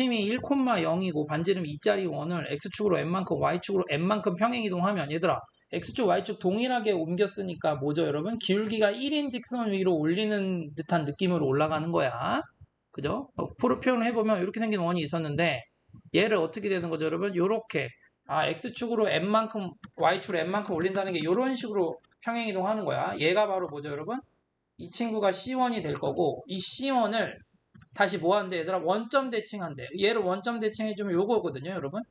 중심이 1,0이고 반지름 2짜리 원을 x축으로 n만큼 y축으로 n만큼 평행이동하면 얘들아 x축 y축 동일하게 옮겼으니까 뭐죠 여러분? 기울기가 1인 직선 위로 올리는 듯한 느낌으로 올라가는 거야. 그죠? 어, 프로 표현을 해보면 이렇게 생긴 원이 있었는데 얘를 어떻게 되는 거죠 여러분? 요렇게 아 x축으로 n만큼 y축으로 n만큼 올린다는 게 이런 식으로 평행이동하는 거야. 얘가 바로 뭐죠 여러분? 이 친구가 C1이 될 거고 이 C1을 다시 뭐 한대 얘들아 원점 대칭한대. 얘를 원점 대칭해주면 요거거든요 여러분.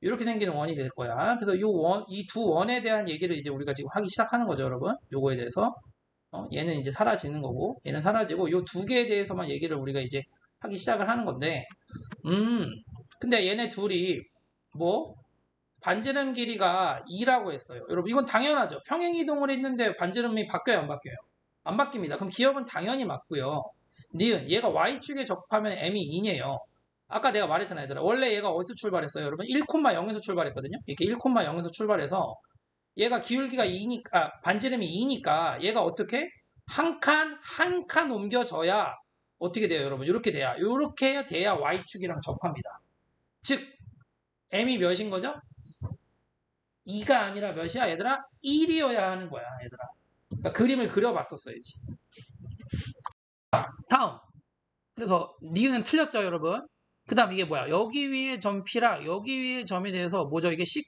이렇게 생기는 원이 될 거야. 그래서 요 원 이 두 원에 대한 얘기를 이제 우리가 지금 하기 시작하는 거죠 여러분. 요거에 대해서. 어, 얘는 이제 사라지는 거고 얘는 사라지고 요 두 개에 대해서만 얘기를 우리가 이제 하기 시작을 하는 건데 음 근데 얘네 둘이 뭐 반지름 길이가 2라고 했어요. 여러분 이건 당연하죠. 평행 이동을 했는데 반지름이 바뀌어요 안 바뀌어요? 안 바뀝니다. 그럼 기업은 당연히 맞고요 니은 얘가 y축에 접하면 m이 2네요. 아까 내가 말했잖아요, 얘들아. 원래 얘가 어디서 출발했어요, 여러분? 1,0에서 출발했거든요. 이렇게 1,0에서 출발해서 얘가 기울기가 2니까 아, 반지름이 2니까 얘가 어떻게 한 칸 한 칸 옮겨져야 어떻게 돼요, 여러분? 이렇게 돼야 이렇게 돼야 y축이랑 접합니다. 즉 m이 몇인 거죠? 2가 아니라 몇이야, 얘들아? 1이어야 하는 거야, 얘들아. 그러니까 그림을 그려봤었어야지. 다음. 그래서 니은은 틀렸죠, 여러분. 그 다음 이게 뭐야? 여기 위에 점 P랑 여기 위에 점에 대해서 뭐죠? 이게 C,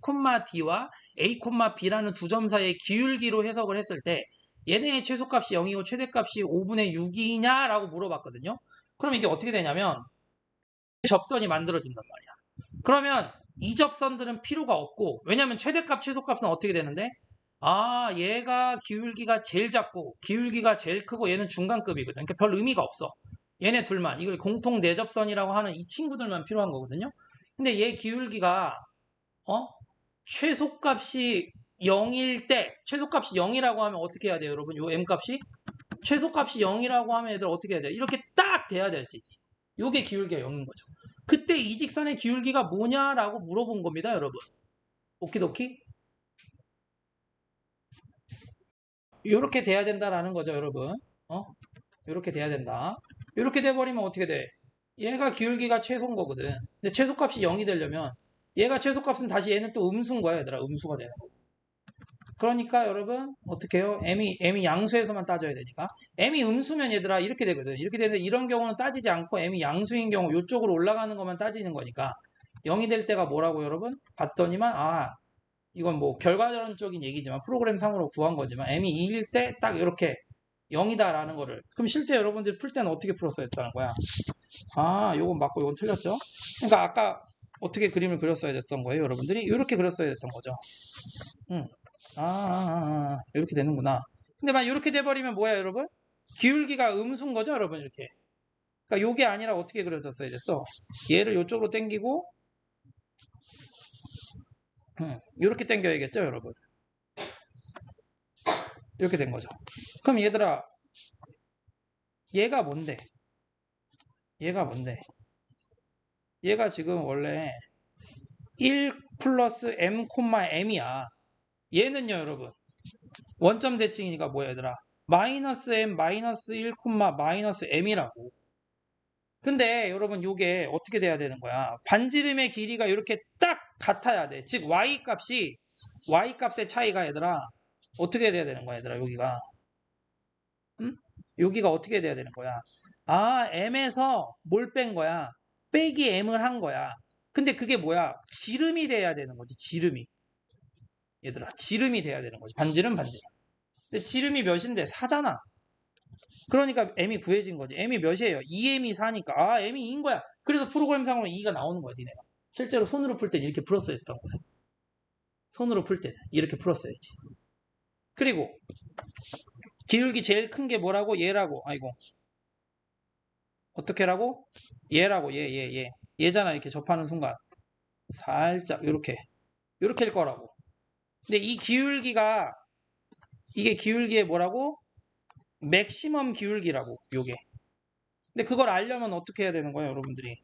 D와 A, B라는 두 점 사이의 기울기로 해석을 했을 때 얘네의 최소값이 0이고 최대값이 5분의 6이냐? 라고 물어봤거든요. 그럼 이게 어떻게 되냐면 접선이 만들어진단 말이야. 그러면 이 접선들은 필요가 없고 왜냐면 최대값, 최소값은 어떻게 되는데 아 얘가 기울기가 제일 작고 기울기가 제일 크고 얘는 중간급이거든. 그러니까 별 의미가 없어. 얘네 둘만 이걸 공통 내접선이라고 하는 이 친구들만 필요한 거거든요. 근데 얘 기울기가 어 최소값이 0일 때 최소값이 0이라고 하면 어떻게 해야 돼요, 여러분? 요 m값이 최소값이 0이라고 하면 얘들 어떻게 해야 돼? 이렇게 딱 돼야 될지. 요게 기울기가 0인 거죠. 그때 이 직선의 기울기가 뭐냐라고 물어본 겁니다, 여러분. 오키도키? 이렇게 돼야 된다라는 거죠, 여러분. 어? 이렇게 돼야 된다. 이렇게 돼버리면 어떻게 돼? 얘가 기울기가 최소인 거거든. 근데 최소값이 0이 되려면 얘가 최소값은 다시 얘는 또 음수인 거야, 얘들아. 음수가 되는 거. 그러니까 여러분 어떻게 해요? m이 m이 양수에서만 따져야 되니까 m이 음수면 얘들아 이렇게 되거든. 이렇게 되는데 이런 경우는 따지지 않고 m이 양수인 경우 이쪽으로 올라가는 것만 따지는 거니까 0이 될 때가 뭐라고 여러분? 봤더니만 아 이건 뭐 결과론적인 얘기지만 프로그램 상으로 구한 거지만 m이 2일 때 딱 이렇게 0이다라는 거를. 그럼 실제 여러분들이 풀 때는 어떻게 풀었어야 했다는 거야. 아 요건 맞고 요건 틀렸죠? 그러니까 아까 어떻게 그림을 그렸어야 됐던 거예요 여러분들이? 이렇게 그렸어야 됐던 거죠. 음. 아, 아, 아, 아, 이렇게 되는구나. 근데 만 이렇게 돼버리면 뭐야 여러분? 기울기가 음수인 거죠 여러분 이렇게. 그러니까 요게 아니라 어떻게 그려졌어야 됐어? 얘를 이쪽으로 당기고 음, 이렇게 당겨야겠죠 여러분? 이렇게 된 거죠. 그럼 얘들아 얘가 뭔데? 얘가 뭔데? 얘가 지금 원래 1 플러스 m m이야. 얘는요 여러분? 원점 대칭이니까 뭐야 얘들아? 마이너스 m 마이너스 1 마이너스 m이라고 근데 여러분 이게 어떻게 돼야 되는 거야 반지름의 길이가 이렇게 딱 같아야 돼. 즉 y 값이 y 값의 차이가 얘들아 어떻게 돼야 되는 거야, 얘들아 여기가. 음? 여기가 어떻게 돼야 되는 거야? 아, m에서 뭘 뺀 거야? 빼기 m을 한 거야. 근데 그게 뭐야? 지름이 돼야 되는 거지, 지름이. 얘들아, 지름이 돼야 되는 거지. 반지름, 반지름. 근데 지름이 몇인데? 4잖아. 그러니까 m이 구해진 거지. m이 몇이에요? 2m이 4니까. 아, m이 2인 거야. 그래서 프로그램상으로 2가 나오는 거야, 니네가. 실제로 손으로 풀 때는 이렇게 풀었어야 했던 거예요. 손으로 풀 때는 이렇게 풀었어야지. 그리고 기울기 제일 큰 게 뭐라고? 얘라고. 아이고. 어떻게라고? 얘라고. 얘, 얘, 얘. 얘잖아. 이렇게 접하는 순간. 살짝 이렇게. 이렇게일 거라고. 근데 이 기울기가 이게 기울기의 뭐라고? 맥시멈 기울기라고. 요게. 근데 그걸 알려면 어떻게 해야 되는 거예요, 여러분들이?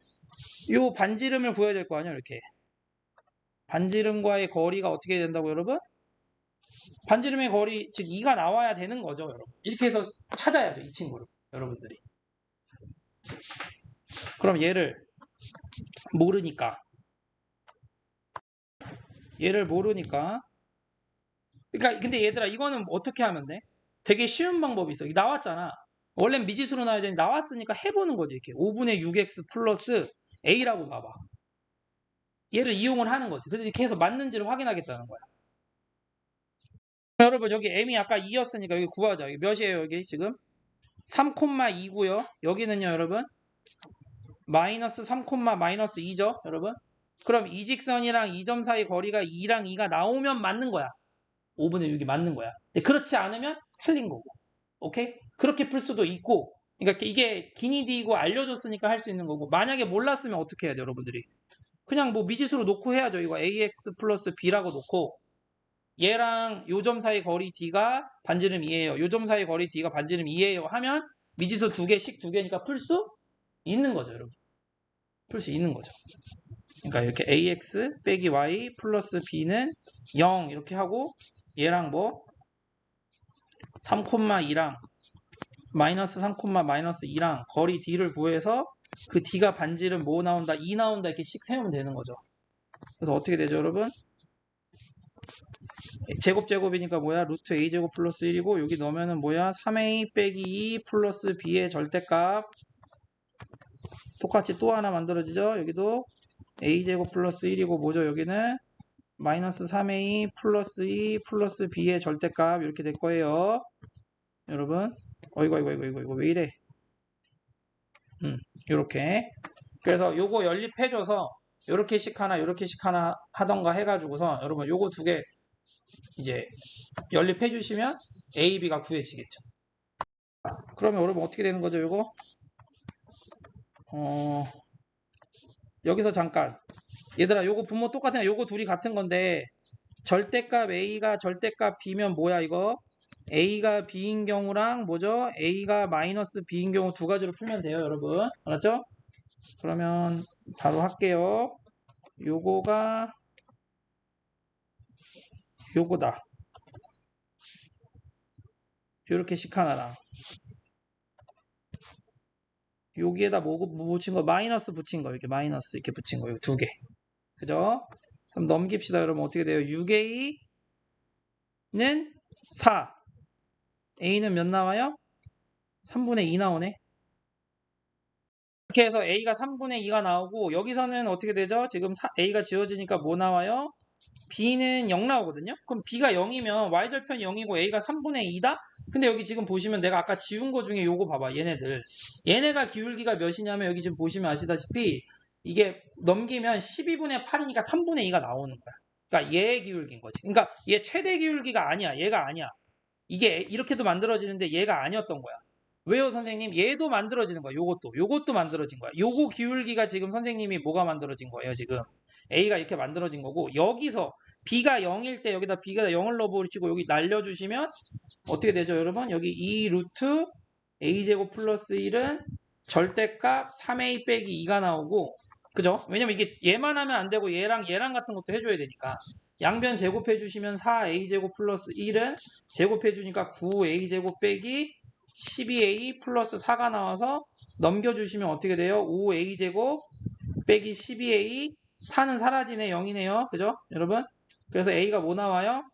요 반지름을 구해야 될 거 아니야 이렇게 반지름과의 거리가 어떻게 된다고 여러분? 반지름의 거리 즉 2가 나와야 되는 거죠 여러분 이렇게 해서 찾아야 돼이 친구를 여러분들이 그럼 얘를 모르니까. 얘를 모르니까. 그러니까 근데 얘들아 이거는 어떻게 하면 돼? 되게 쉬운 방법이 있어. 나왔잖아. 원래는 미지수로 나와야 되는데 나왔으니까 해보는 거지 이렇게. 5분의 6x 플러스 a라고 봐봐. 얘를 이용을 하는 거지. 그래서 이렇게 해서 맞는지를 확인하겠다는 거야. 여러분 여기 m이 아까 2였으니까 여기 구하자. 여기 몇이에요 여기 지금? 3,2고요. 여기는요 여러분 마이너스 3, 마이너스 2죠 여러분? 그럼 이 직선이랑 이 점 사이 거리가 2랑 2가 나오면 맞는 거야. 5분의 6이 맞는 거야. 그렇지 않으면 틀린 거고. 오케이? 그렇게 풀 수도 있고. 그러니까 이게 기니디이고 알려줬으니까 할 수 있는 거고. 만약에 몰랐으면 어떻게 해야 돼, 여러분들이? 그냥 뭐 미지수로 놓고 해야죠. 이거 ax 플러스 b라고 놓고 얘랑 요점 사이 거리 d가 반지름 2예요. 요점 사이 거리 d가 반지름 2예요. 하면 미지수 두 개씩 두 개니까 풀 수 있는 거죠, 여러분. 풀 수 있는 거죠. 그러니까 이렇게 ax 빼기 y 플러스 b는 0 이렇게 하고 얘랑 뭐 3,2랑 마이너스 3, 마이너스 2랑 거리 d를 구해서 그 d가 반지름 뭐 나온다? 2 나온다 이렇게 씩 세우면 되는 거죠. 그래서 어떻게 되죠, 여러분? 제곱 제곱이니까 뭐야? 루트 a 제곱 플러스 1이고 여기 넣으면은 뭐야? 3a 빼기 2 플러스 b의 절대값 똑같이 또 하나 만들어지죠? 여기도 a제곱 플러스 1이고 뭐죠? 여기는 마이너스 3a 플러스 2 플러스 b의 절대값 이렇게 될 거예요. 여러분 어이구 어이구 어이구 어이구 왜 이래 음 요렇게 그래서 요거 연립해줘서 요렇게씩 하나 요렇게씩 하나 하던가 해가지고서 여러분 요거 두 개 이제 연립해 주시면 A, B가 구해지겠죠. 그러면 여러분 어떻게 되는 거죠, 요거? 어, 여기서 잠깐. 얘들아, 요거 분모 똑같은 거, 요거 둘이 같은 건데, 절대값 A가 절대값 B면 뭐야, 이거? A가 B인 경우랑 뭐죠? A가 마이너스 B인 경우 두 가지로 풀면 돼요, 여러분. 알았죠? 그러면 바로 할게요. 요거가 요거다. 요렇게씩 하나랑 여기에다 뭐, 뭐 붙인 거 마이너스 붙인 거 이렇게 마이너스 이렇게 붙인 거 이거 두 개. 그죠? 그럼 넘깁시다. 여러분 어떻게 돼요? 6a는 4. a는 몇 나와요? 3분의 2 나오네. 이렇게 해서 a가 3분의 2가 나오고 여기서는 어떻게 되죠? 지금 a가 지워지니까 뭐 나와요? B는 0 나오거든요. 그럼 b가 0이면 y절편이 0이고 a가 3분의 2다? 근데 여기 지금 보시면 내가 아까 지운 거 중에 요거 봐봐. 얘네들. 얘네가 기울기가 몇이냐면 여기 지금 보시면 아시다시피 이게 넘기면 12분의 8이니까 3분의 2가 나오는 거야. 그러니까 얘의 기울기인 거지. 그러니까 얘 최대 기울기가 아니야. 얘가 아니야. 이게 이렇게도 만들어지는데 얘가 아니었던 거야. 왜요, 선생님? 얘도 만들어지는 거야. 요것도. 요것도 만들어진 거야. 요거 기울기가 지금 선생님이 뭐가 만들어진 거예요, 지금? A가 이렇게 만들어진 거고, 여기서 B가 0일 때 여기다 B가 0을 넣어버리시고 여기 날려주시면 어떻게 되죠, 여러분? 여기 2 루트 A제곱 플러스 1은 절대값 3A 빼기 2가 나오고, 그죠? 왜냐면 이게 얘만 하면 안 되고 얘랑 얘랑 같은 것도 해줘야 되니까. 양변 제곱해 주시면 4a제곱 플러스 1은 제곱해 주니까 9a제곱 빼기 12a 플러스 4가 나와서 넘겨주시면 어떻게 돼요? 5a제곱 빼기 12a 4는 사라지네 0이네요. 그죠? 여러분? 그래서 a가 뭐 나와요?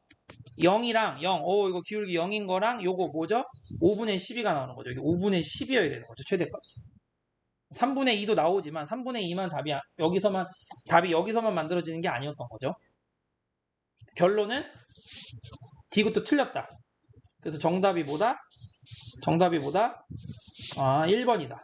0이랑 0. 오 이거 기울기 0인 거랑 요거 뭐죠? 5분의 12가 나오는 거죠. 이게 5분의 10이어야 되는 거죠. 최대값이. 3분의 2도 나오지만 3분의 2만 답이 아- 여기서만 답이 여기서만 만들어지는 게 아니었던 거죠. 결론은 D것도 틀렸다. 그래서 정답이 뭐다? 정답이 뭐다? 아, 1번이다.